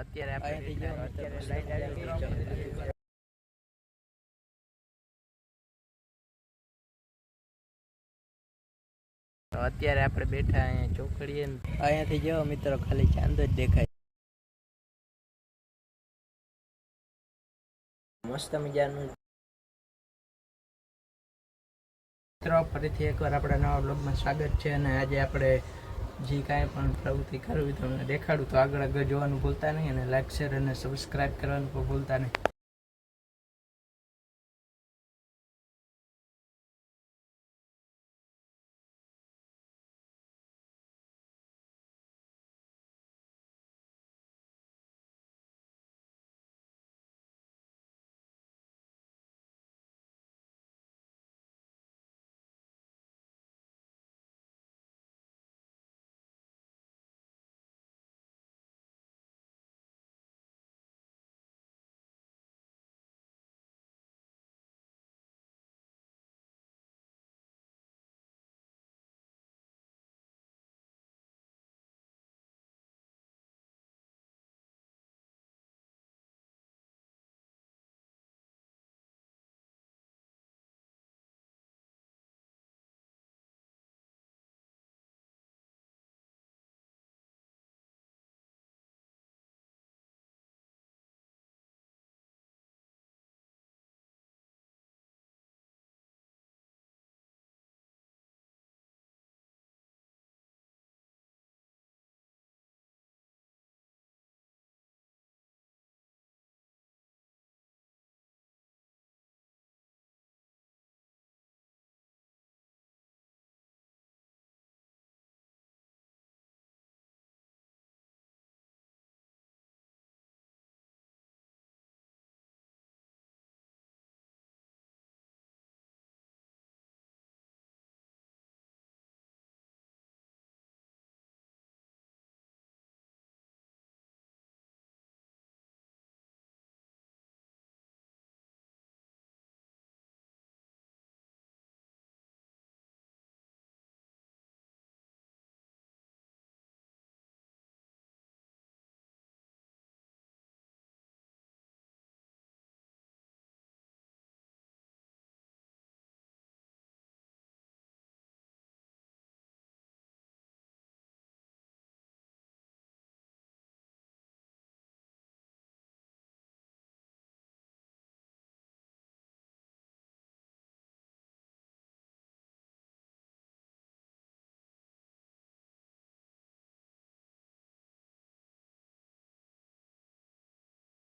અત્યારે આપણે અત્યારે લાઈટ આવી આપણે બેઠા અહીંયા ચોકડીએ અહીંયાથી જો મિત્રો ખાલી ચાંદ જ દેખાય. મસ્ત મજાનું. મિત્રો ફરીથી એકવાર આપણા નવા બ્લોગમાં સ્વાગત છે અને આજે આપણે જે કાંઈ પણ પ્રવૃત્તિ કરવી તમને દેખાડું. તો આગળ આગળ જોવાનું ભૂલતા નહીં અને લાઈક શેર અને સબસ્ક્રાઈબ કરવાનું પણ ભૂલતા નહીં.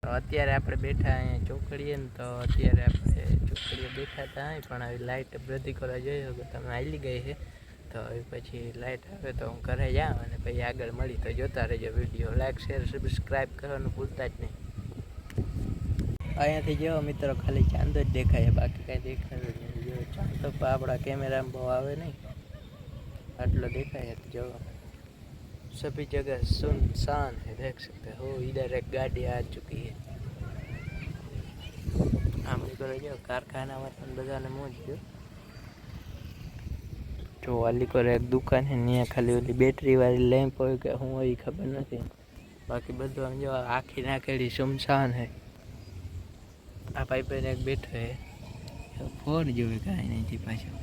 તો અત્યારે આપણે બેઠા અહીંયા ચોકડીએ ને તો અત્યારે આપણે ચોકડીએ બેઠા હતા પણ આવી લાઇટ બધી કરવા જોઈએ શકો તમે આવી ગઈ છે. તો હવે પછી લાઇટ આવે તો હું ઘરે જાઉં અને પછી આગળ મળી તો જોતા રહેજો વીડિયો. લાઇક શેર સબસ્ક્રાઈબ કરવાનું ભૂલતા જ નહીં. અહીંયાથી જેવો મિત્રો, ખાલી ચાંદ જ દેખાય, બાકી કાંઈ દેખાતું જ નહીં. જો ચાંદ તો આપણા કેમેરામાં બહુ આવે નહીં. આટલો દેખાય છે જો. सभी जगह सुनसान है देख सकते हो इधर एक गाड़ी आ चुकी है આમ નીકળે જો કારખાનામાં પણ બધાને મોજ જો જો વાલી કરે એક દુકાન છે ત્યાં ખાલી ઓલી બેટરી વાળી લેમ્પ હોય કે શું હોય એ ખબર નથી બાકી બધું આમ જો આખી નાખેલી સુમસાન હે આ પાઇપ એક બેઠો હે ફોન જોવે કાંઈ નથી પાછું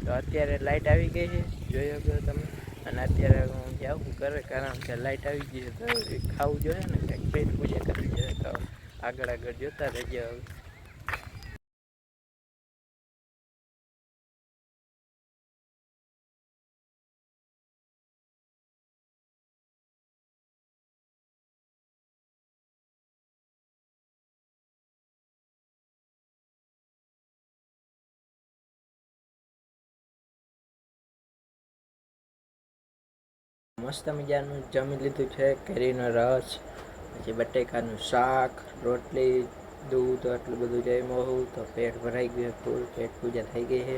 તો અત્યારે લાઈટ આવી ગઈ છે જોઈ શકો તમે અને અત્યારે હું જાઉં કરે કારણ કે લાઈટ આવી ગઈ તો ખાવું જોઈએ ને, કંઈક પેટ પૂજા કરવી જોઈએ તો આગળ આગળ જોતા રહેજો. હવે મસ્ત મજાનું જમી લીધું છે, કેરીનો રસ, પછી બટેકાનું શાક, રોટલી, દૂધ, આટલું બધું જમ્યું હોઉં તો પેટ ભરાઈ ગયું ફૂલ પેટ પૂજા થઈ ગઈ છે.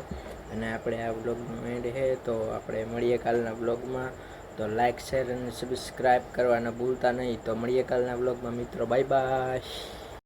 અને આપણે આ બ્લોગનું એન્ડ છે, તો આપણે મળીએ કાલના બ્લોગમાં તો લાઇક શેર અને સબસ્ક્રાઈબ કરવાના ભૂલતા નહીં. તો મળીએ કાલના બ્લોગમાં મિત્રો. Bye bye